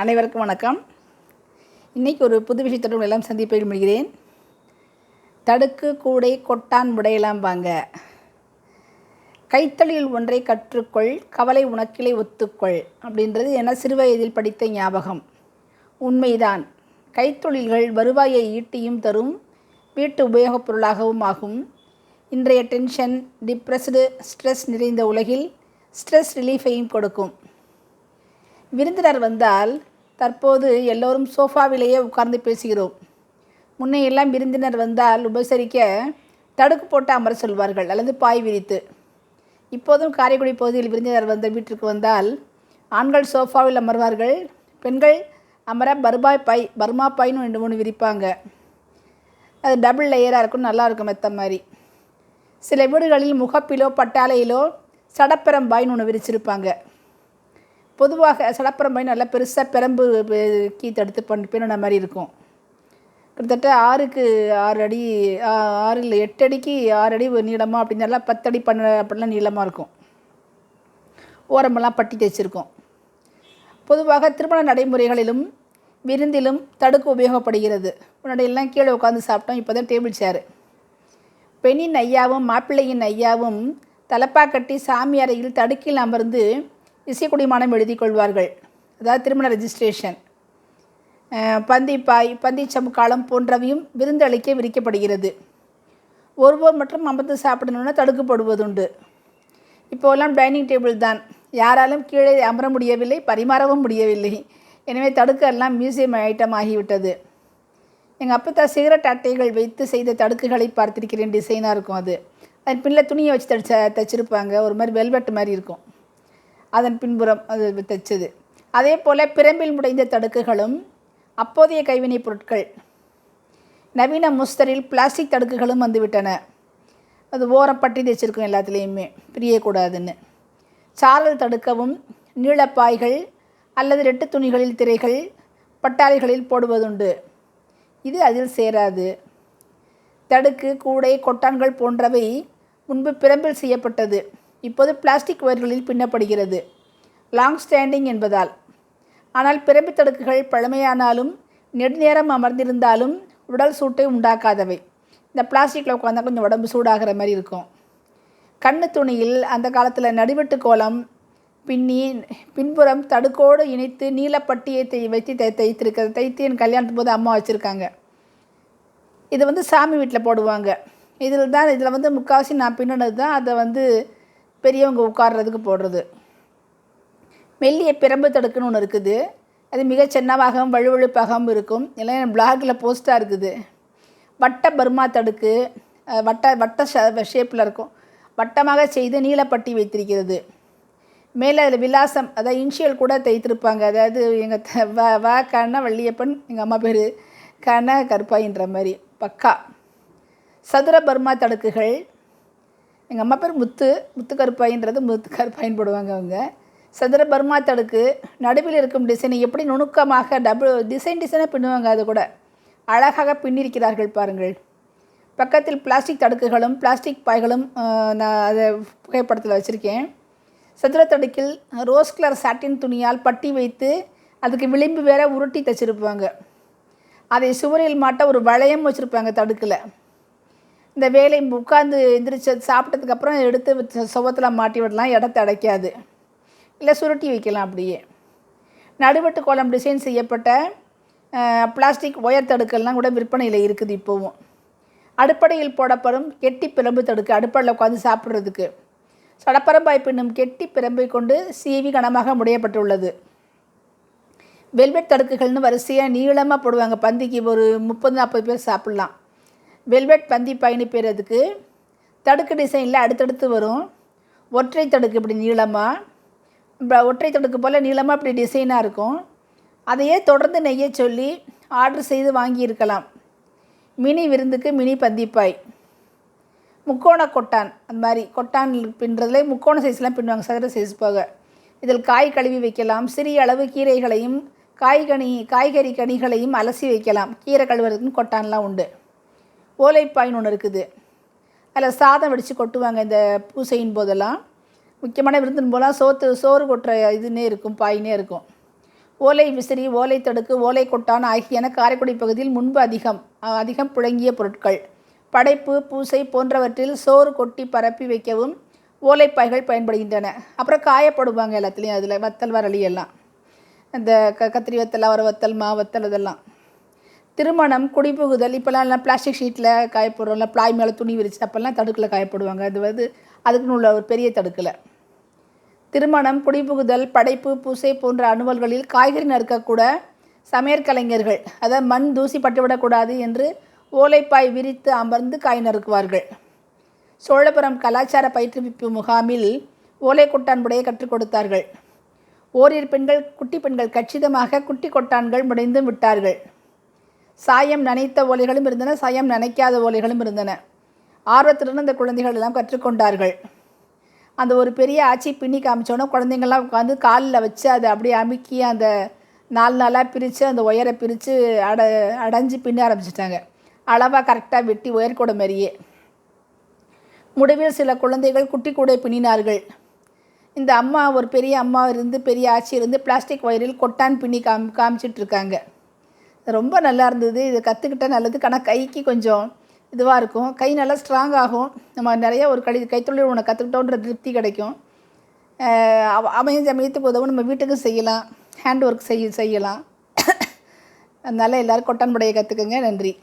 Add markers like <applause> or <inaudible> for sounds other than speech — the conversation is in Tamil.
அனைவருக்கும் வணக்கம். இன்றைக்கி ஒரு புது விஷயத்துடன் எல்லாம் சந்திப்பில் முடிகிறேன். தடுக்கு கூடை கொட்டான் முடையெல்லாம் வாங்க. கைத்தொழில் ஒன்றை கற்றுக்கொள் கவலை உனக்கிளை ஒத்துக்கொள் அப்படின்றது என சிறுவயதில் படித்த ஞாபகம். உண்மைதான். கைத்தொழில்கள் வருவாயை ஈட்டியும் தரும் வீட்டு உபயோகப் பொருளாகவும் ஆகும். இன்றைய டென்ஷன் டிப்ரெஸ்டு ஸ்ட்ரெஸ் நிறைந்த உலகில் ஸ்ட்ரெஸ் ரிலீஃபையும் கொடுக்கும். விருந்தினர் வந்தால் தற்போது எல்லோரும் சோஃபாவிலேயே உட்கார்ந்து பேசுகிறோம். முன்னே எல்லாம் விருந்தினர் வந்தால் உபசரிக்க தடுக்கு போட்டு அமர சொல்வார்கள் அல்லது பாய் விரித்து. இப்போதும் காரைக்குடி பகுதியில் விருந்தினர் வந்த வீட்டிற்கு வந்தால் ஆண்கள் சோஃபாவில் அமர்வார்கள் பெண்கள் அமர பர்பாய் பை பர்மா பாய்னு ரெண்டு மூணு விரிப்பாங்க. அது டபுள் லேயராக இருக்கும் நல்லாயிருக்கும் மெத்த மாதிரி. சில வீடுகளில் முகப்பிலோ பட்டாலையிலோ சடப்பெரம்பாய்னு ஒன்று விரிச்சிருப்பாங்க. பொதுவாக சடப்பரம்பை நல்லா பெருசாக பெரம்பு கீ தடுத்து பண்ணி பின்ன மாதிரி இருக்கும். கிட்டத்தட்ட ஆறுக்கு ஆறு அடி ஆறு இல்லை எட்டு அடிக்கு ஆறு அடி நீளமாக அப்படி நல்லா பத்தடி பண்ண அப்படிலாம் நீளமாக இருக்கும். ஓரமெல்லாம் பட்டி தைச்சிருக்கும் பொதுவாக திருமண நடைமுறைகளிலும் விருந்திலும் தடுக்கு உபயோகப்படுகிறது. முன்னாடியெல்லாம் கீழே உட்காந்து சாப்பிட்டோம் இப்போ தான் டேபிள் சேரு. பெண்ணின் ஐயாவும் மாப்பிள்ளையின் ஐயாவும் தலப்பா கட்டி சாமி அறையில் தடுக்கில் அமர்ந்து இசைக்குடிமானம் எழுதி கொள்வார்கள் அதாவது திருமண ரெஜிஸ்ட்ரேஷன் பந்திப்பாய் பந்திச்சமுக்காலம் போன்றவையும் விருந்தளிக்க விரிக்கப்படுகிறது. ஒருவர் மட்டும் அமர்ந்து சாப்பிடணும்னா தடுக்கப்படுவதுண்டு. இப்போல்லாம் டைனிங் டேபிள் தான். யாராலும் கீழே அமர முடியவில்லை பரிமாறவும் முடியவில்லை. எனவே தடுக்க எல்லாம் மியூசியம் ஐட்டம் ஆகிவிட்டது. எங்கள் அப்பத்தா சிகரெட் அட்டைகள் வைத்து செய்த தடுக்குகளை பார்த்திருக்கிறேன் டிசைனாக இருக்கும் அது. அதன் பின்னில் துணியை வச்சு தச்ச தைச்சிருப்பாங்க. ஒரு மாதிரி வெல்வெட் மாதிரி இருக்கும். அதன் பின்புறம் அது தைச்சது அதே போல் பிரம்பில் முடைந்த தடுக்குகளும் அப்போதைய கைவினைப் பொருட்கள். நவீன முஸ்தரில் பிளாஸ்டிக் தடுக்குகளும் வந்துவிட்டன. அது ஓரப்பட்டி தைச்சிருக்கும் எல்லாத்துலேயுமே. பிரியக்கூடாதுன்னு. சாரல் தடுக்கவும் நீளப்பாய்கள் அல்லது ரெட்டு துணிகளில் திரைகள் பட்டாளிகளில் போடுவதுண்டு. இது அதில் சேராது. தடுக்கு கூடை கொட்டான்கள் போன்றவை முன்பு பிரம்பில் செய்யப்பட்டது. இப்போது பிளாஸ்டிக் ஒயர்களில் பின்னப்படுகிறது. லாங் ஸ்டாண்டிங் என்பதால். ஆனால் பிறப்பு தடுக்குகள் பழமையானாலும் நெடுநேரம் அமர்ந்திருந்தாலும் உடல் சூட்டை உண்டாக்காதவை. இந்த பிளாஸ்டிக்கில் உட்காந்தா கொஞ்சம் உடம்பு சூடாகிற மாதிரி இருக்கும். கண்ணு துணியில் அந்த காலத்தில் நடுவெட்டு கோலம் பின்னி பின்புறம் தடுக்கோடு இணைத்து நீலப்பட்டியை தை வைத்து தை தைத்திருக்கிறது தைத்து என் கல்யாணத்து போது அம்மா வச்சுருக்காங்க. இது வந்து சாமி வீட்டில் போடுவாங்க. இதில் தான் இதில் வந்து முக்கால்வாசி நான் பின்னினது தான் அதை வந்து பெரியவங்க உட்கார்றதுக்கு போடுறது. மெல்லிய பிரம்பு தடுக்குன்னு ஒன்று இருக்குது. அது மிக சின்னவாகவும் வழுவழுப்பாகவும் இருக்கும். எல்லாம் பிளாகில் போஸ்ட்டாக இருக்குது. வட்ட பர்மா தடுக்கு. வட்ட வட்ட ஷேப்பில் இருக்கும். வட்டமாக செய்து நீலப்பட்டி வைத்திருக்கிறது. மேலே அதில் விலாசம் அதாவது இன்ஷியல் கூட தைத்திருப்பாங்க. அதாவது எங்கள் வ வ கண்ண வள்ளியப்பன் எங்கள் அம்மா பேர் கண்ண கருப்பாயின்ற மாதிரி. பக்கா. சதுர பர்மா தடுக்குகள். எங்கள் அம்மா பேர் முத்து. முத்து கருப்பாயின்றது முத்து கருப்பாயின் போடுவாங்க அவங்க. சதுர பர்மா தடுக்கு நடுவில் இருக்கும் டிசைனை எப்படி நுணுக்கமாக டபுள் டிசைன் டிசைனாக பின்னுவாங்க அது கூட. அழகாக பின்னிருக்கிறார்கள் பாருங்கள். பக்கத்தில் பிளாஸ்டிக் தடுக்குகளும் பிளாஸ்டிக் பாய்களும் நான் அதை புகைப்படத்தில் வச்சுருக்கேன். சதுர தடுக்கில் ரோஸ் கலர் சாட்டின் துணியால் பட்டி வைத்து அதுக்கு விளிம்பு வேற உருட்டி தச்சிருப்பாங்க. அதை சுவரில் மாட்ட ஒரு வளையம் வச்சுருப்பாங்க தடுக்கில். இந்த வேலை உட்காந்து எந்திரிச்சு சாப்பிட்டதுக்கப்புறம் எடுத்து சுவத்தில் மாட்டி விடலாம் இடத்த அடைக்காது. இல்லை சுருட்டி வைக்கலாம் அப்படியே. நடுவட்டு கோலம் டிசைன் செய்யப்பட்ட பிளாஸ்டிக் ஒயர் தடுக்கெல்லாம் கூட விற்பனையில் இருக்குது இப்போவும். அடுப்படையில் போடப்படும் கெட்டி பிரம்பு தடுக்கு அடுப்படையில் உட்காந்து சாப்பிட்றதுக்கு. சடப்பரம்பாய் பின்னும் கெட்டி பிரம்பை கொண்டு சீவி கனமாக முடையப்பட்டுள்ளது. வெல்வெட் தடுக்குகள்னு வரிசையாக நீளமாக போடுவாங்க. பந்திக்கு ஒரு முப்பது நாற்பது பேர் சாப்பிட்லாம். வெல்வெட் பந்தி பயணிப்பதுக்கு தடுக்கு டிசைனில் அடுத்தடுத்து வரும். ஒற்றை தடுக்கு இப்படி நீளமாக ஒற்றை தடுக்கு போல் நீளமாக இப்படி டிசைனாக இருக்கும். அதையே தொடர்ந்து நெய்ய சொல்லி ஆர்டர் செய்து வாங்கியிருக்கலாம். மினி விருந்துக்கு மினி பந்திப்பாய். முக்கோண கொட்டான் அந்த மாதிரி கொட்டான் பின்னுறதுல முக்கோண சைஸ்லாம் பின்னுவாங்க சதுர சைஸ் போக. இதில் காய் கழுவி வைக்கலாம் சிறிய அளவு கீரைகளையும் காய்கனி காய்கறி கனிகளையும் அலசி வைக்கலாம். கீரை கழுவுறதுக்குன்னு கொட்டான்லாம் உண்டு. ஓலைப்பாயின்னு ஒன்று இருக்குது. அதில் சாதம் வடித்து கொட்டுவாங்க இந்த பூசையின் போதெல்லாம். முக்கியமான விருந்தின் போலாம் சோத்து சோறு கொட்டுற இதுன்னே இருக்கும் பாயினே இருக்கும். ஓலை விசிறி ஓலை தடுக்கு ஓலை கொட்டான் ஆகியன காரைக்குடி பகுதியில் முன்பு அதிகம் அதிகம் புழங்கிய பொருட்கள். படைப்பு பூசை போன்றவற்றில் சோறு கொட்டி பரப்பி வைக்கவும் ஓலைப்பாய்கள் பயன்படுகின்றன. அப்புறம் காயப்படுவாங்க எல்லாத்துலேயும் அதில் வத்தல் வரலி எல்லாம். இந்த க கத்திரி வத்தல் அவரை வத்தல் மா வத்தல் இதெல்லாம் திருமணம் குடிபுகுதல் இப்போல்லாம் எல்லாம் பிளாஸ்டிக் ஷீட்டில் காயப்படுறோம்ல பிளாய் மேலே துணி விரிச்சு அப்போல்லாம் தடுக்கில் காயப்படுவாங்க. அது வந்து அதுக்குன்னு உள்ள ஒரு பெரிய தடுக்கில். திருமணம் குடிபுகுதல் படைப்பு பூசை போன்ற அனுவல்களில் காய்கறி நறுக்கக்கூட சமையற்கலைஞர்கள் அதாவது மண் தூசி பட்டுவிடக்கூடாது என்று ஓலைப்பாய் விரித்து அமர்ந்து காய் நறுக்குவார்கள். சோழபுரம் கலாச்சார பயிற்றுவிப்பு முகாமில் ஓலை கொட்டான் கற்றுக் கொடுத்தார்கள். ஓரிரு பெண்கள் குட்டி பெண்கள் கச்சிதமாக குட்டி கொட்டான்கள் முடைந்தும் விட்டார்கள். சாயம் நனைத்த ஓலைகளும் இருந்தன சாயம் நினைக்காத ஓலைகளும் இருந்தன. ஆர்வத்துடன் அந்த குழந்தைகள் எல்லாம் கற்றுக்கொண்டார்கள். அந்த ஒரு பெரிய ஆச்சி பின்னி காமிச்சோன்னே குழந்தைங்கள்லாம் உட்காந்து காலில் வச்சு அதை அப்படியே அமுக்கி அந்த நாலு நாளாக பிரித்து அந்த ஒயரை பிரித்து அட அடைஞ்சு பின்ன ஆரம்பிச்சிட்டாங்க. அளவாக கரெக்டாக வெட்டி ஒயர் கூட மாதிரியே. முடிவில் சில குழந்தைகள் குட்டி கூடை பின்னினார்கள். இந்த அம்மா ஒரு பெரிய அம்மா இருந்து பெரிய ஆச்சி இருந்து பிளாஸ்டிக் ஒயரில் கொட்டான் பின்னி காமி காமிச்சிட்டு இருக்காங்க. ரொம்ப நல்லா இருந்தது. இதை கற்றுக்கிட்டா நல்லது. ஆனால் கைக்கு கொஞ்சம் இதுவாக இருக்கும். கை நல்லா ஸ்ட்ராங் ஆகும். நம்ம நிறைய ஒரு கடி கைத்தொழில் ஒன்று கற்றுக்கிட்டோன்ற திருப்தி கிடைக்கும். அவ- அமையும் சமயத்துக்கு உதவும். நம்ம வீட்டுக்கு செய்யலாம். ஹேண்ட் ஒர்க் செய்ய செய்யலாம். <coughs> அதனால் எல்லோரும் கொட்டன் படையை கற்றுக்குங்க நன்றி.